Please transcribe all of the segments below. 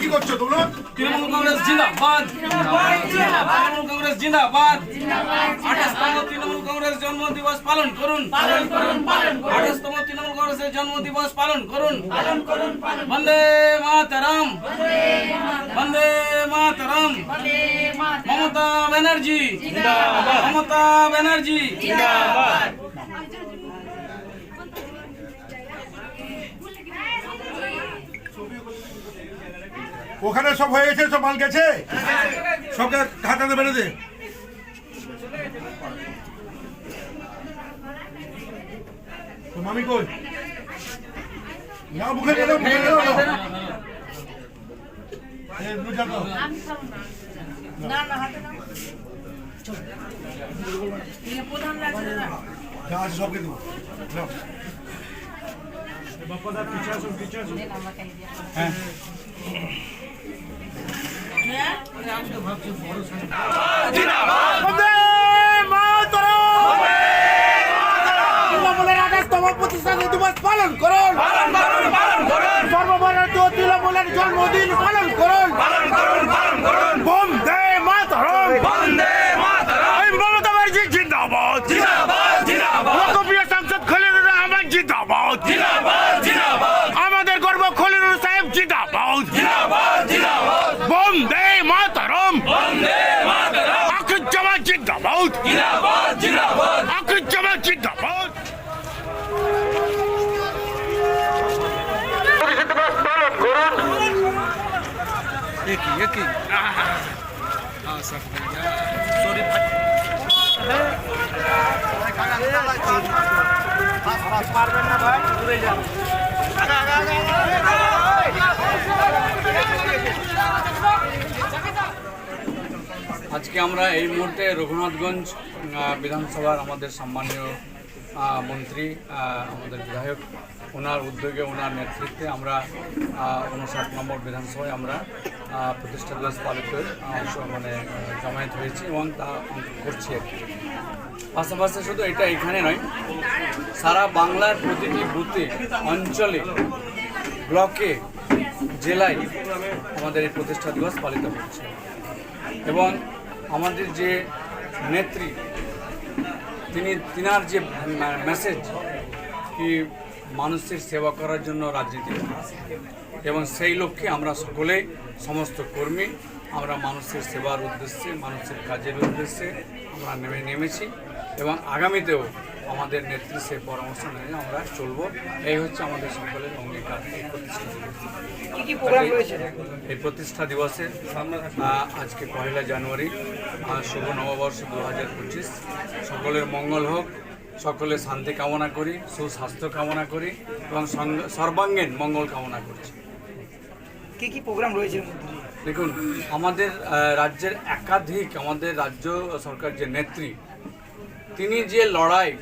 কি তৃণমূল কংগ্রেস জিন্দাবাদ। পালন করুন আঠাশতম তৃণমূল কংগ্রেসের জন্ম দিবস পালন করুন বন্দে মাতরম বন্দে মমতা ব্যানার্জি। মমতা ব্যানার্জি। ওখানে সব হয়ে গেছে সব মাল গেছে? সবকে হাতাতে বেড়ে দে। তো মামি কই? না মুখে মুখে না না হাতে প্রধান লাগছে পালন করুন। সর্বভারতীয় তৃণমূলের জন্মদিন পালন করুন বন্দে মাতরম এই মমতা ব্যানার্জি জিন্দাবাদ লোকপ্রিয় সাংসদ খলিলুর রহমান জিন্দাবাদ আমাদের গর্ব খলিলুর সাহেব জিন্দাবাদ। বন্দে মাতরম। আকিব জামান জিন্দাবাদ। আকিব জামান জিন্দাবাদ। আজকে আমরা এই মুহূর্তে রঘুনাথগঞ্জ বিধানসভার আমাদের সম্মানীয় মন্ত্রী আমাদের বিধায়ক, ওনার উদ্যোগে, ওনার নেতৃত্বে আমরা উনষাট নম্বর বিধানসভায় আমরা প্রতিষ্ঠা দিবস পালিত মানে জমায়েত হয়েছি এবং তা করছি আর কি। পাশাপাশি শুধু এটা এখানে নয় সারা বাংলার প্রতিটি বুথে, অঞ্চলে, ব্লকে, জেলায় আমাদের এই প্রতিষ্ঠা দিবস পালিত হচ্ছে। এবং আমাদের যে নেত্রী, তিনি, তিনার যে মেসেজ কি মানুষের সেবা করার জন্য রাজনীতি এবং সেই লক্ষ্যে আমরা সকলেই সমস্ত কর্মী, আমরা মানুষের সেবার উদ্দেশ্যে, মানুষের কাজের উদ্দেশ্যে আমরা নেমে, নেমেছি। এবং আগামীতেও আমাদের নেত্রী সে পরামর্শ নিয়ে আমরা চলবো এই হচ্ছে আমাদের সকলের অঙ্গীকার এই প্রতিষ্ঠা দিবস। এই প্রতিষ্ঠা দিবসে আজকে পয়লা জানুয়ারি শুভ নববর্ষ দু হাজার পঁচিশ সকলের মঙ্গল হোক সকলে শান্তি কামনা করি সুস্বাস্থ্য কামনা করি এবং সর্বাঙ্গীন মঙ্গল কামনা করছি কি কি প্রোগ্রাম রয়েছে? দেখুন আমাদের রাজ্যের একাধিক আমাদের রাজ্য সরকার যে নেত্রী তিনি যে লড়াই,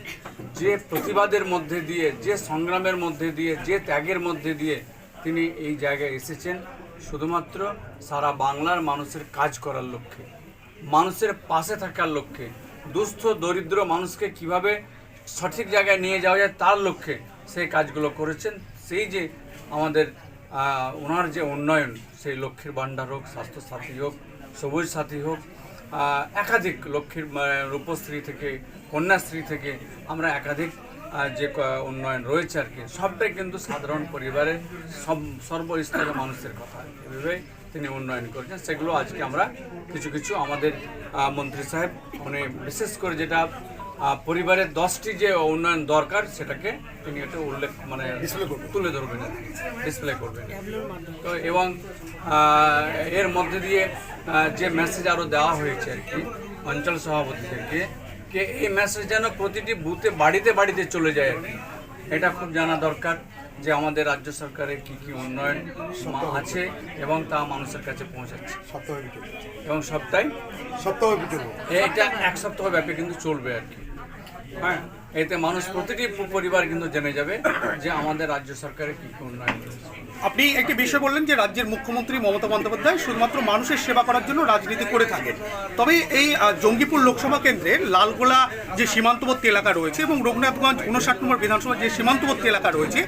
যে প্রতিবাদের মধ্যে দিয়ে, যে সংগ্রামের মধ্যে দিয়ে, যে ত্যাগের মধ্যে দিয়ে তিনি এই জায়গায় এসেছেন, শুধুমাত্র সারা বাংলার মানুষের কাজ করার লক্ষ্যে, মানুষের পাশে থাকার লক্ষ্যে, দুস্থ, দরিদ্র মানুষকে কীভাবে সঠিক জায়গায় নিয়ে যাওয়া যায় তার লক্ষ্যে সেই কাজগুলো করেছেন, সেই যে আমাদের ওনার যে উন্নয়ন, সেই লক্ষ্মীর ভাণ্ডার হোক, স্বাস্থ্যসাথী হোক, সবুজ সাথী হোক একাধিক লক্ষ্মীর রূপশ্রী থেকে, কন্যাশ্রী থেকে আমরা একাধিক যে উন্নয়ন রয়েছে আর কি, সবটাই কিন্তু সাধারণ পরিবারের সব, সর্বস্তরের মানুষের কথা। এভাবেই তিনি উন্নয়ন করেছেন। সেগুলো আজকে আমরা কিছু কিছু আমাদের মন্ত্রী সাহেব মানে বিশেষ করে যেটা পরিবারের দশটি যে উন্নয়ন দরকার সেটাকে তিনি একটা উল্লেখ মানে তুলে ধরবেন আর ডিসপ্লে করবেন। তো এবং এর মধ্যে দিয়ে যে মেসেজ আরও দেওয়া হয়েছে আর কি অঞ্চল সভাপতিদেরকে যে এই মেসেজ যেন প্রতিটি বুথে বাড়িতে বাড়িতে চলে যায় আর কি এটা খুব জানা দরকার যে আমাদের রাজ্য সরকারের কি কি উন্নয়ন আছে এবং তা মানুষের কাছে পৌঁছাচ্ছে। সপ্তাহে এবং সবটাই সপ্তাহে বিকেল। এটা এক সপ্তাহ ব্যাপী কিন্তু চলবে আর কি। হ্যাঁ এতে মানুষ প্রতিটি পরিবার কিন্তু জেনে যাবে যে আমাদের রাজ্য সরকারের কী উন্নয়ন আপনি একটি বিষয় বললেন যে রাজ্যের মুখ্যমন্ত্রী মমতা বন্দ্যোপাধ্যায় শুধুমাত্র মানুষের সেবা করার জন্য রাজনীতি করে থাকেন। তবে এই জঙ্গিপুর লোকসভা কেন্দ্রের লালগোলা যে সীমান্তবর্তী এলাকা রয়েছে এবং রঘুনাথগঞ্জ উনষাট নম্বর বিধানসভা যে সীমান্তবর্তী এলাকা রয়েছে,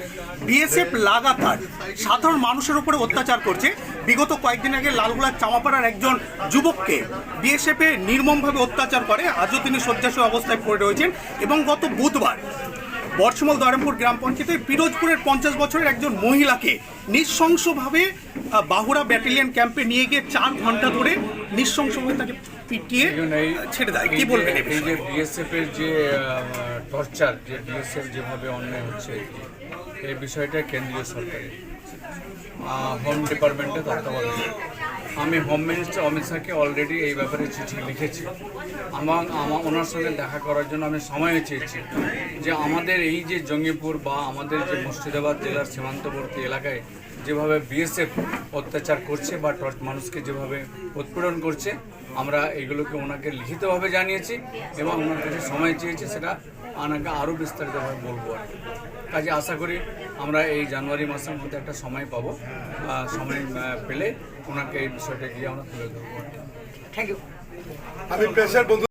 বিএসএফ লাগাতার সাধারণ মানুষের উপরে অত্যাচার করছে। বিগত কয়েকদিন আগে লালগোলার চামাপাড়ার একজন যুবককে বিএসএফ নির্মমভাবে অত্যাচার করে আজও তিনি শয্যাশয় অবস্থায় পড়ে রয়েছেন এবং গত বুধবার বর্ষমল দয়রামপুর গ্রাম পঞ্চায়েতের পিরোজপুরের পঞ্চাশ বছরের একজন মহিলাকে নৃশংসভাবে বাহুরা ব্যাটালিয়ন ক্যাম্পে নিয়ে গিয়ে চার ঘণ্টা ধরে নৃশংসভাবে তাকে পিটিয়ে ছেড়ে দেয়। কি বলবেন এই এই যে বিএসএফ এর যে টর্চার যে বিএসএফ যেভাবে অন্যায় হচ্ছে এই বিষয়টা কেন্দ্রীয় সরকারের। হোম ডিপার্টমেন্টে তত্ত্বাবধানে আমি হোম মিনিস্টার অমিত শাহকে অলরেডি এই ব্যাপারে চিঠি লিখেছি আমার আমার, ওনার সঙ্গে দেখা করার জন্য আমি সময়ও চেয়েছি যে আমাদের এই যে জঙ্গিপুর বা আমাদের যে মুর্শিদাবাদ জেলার সীমান্তবর্তী এলাকায় যেভাবে বিএসএফ অত্যাচার করছে বা টর্চ মানুষকে যেভাবে উৎপীড়ন করছে, আমরা এগুলোকে ওনাকে লিখিতভাবে জানিয়েছি এবং ওনার কাছে সময় চেয়েছি সেটা ওনাকে আরও বিস্তারিতভাবে বলব আর। কাজে আশা করি আমরা এই জানুয়ারি মাসের মধ্যে একটা সময় পাবো। আহ, সময় পেলে ওনাকে এই বিষয়টা গিয়ে আমরা তুলে ধরবো। থ্যাংক ইউ আমি পেশার বন্ধু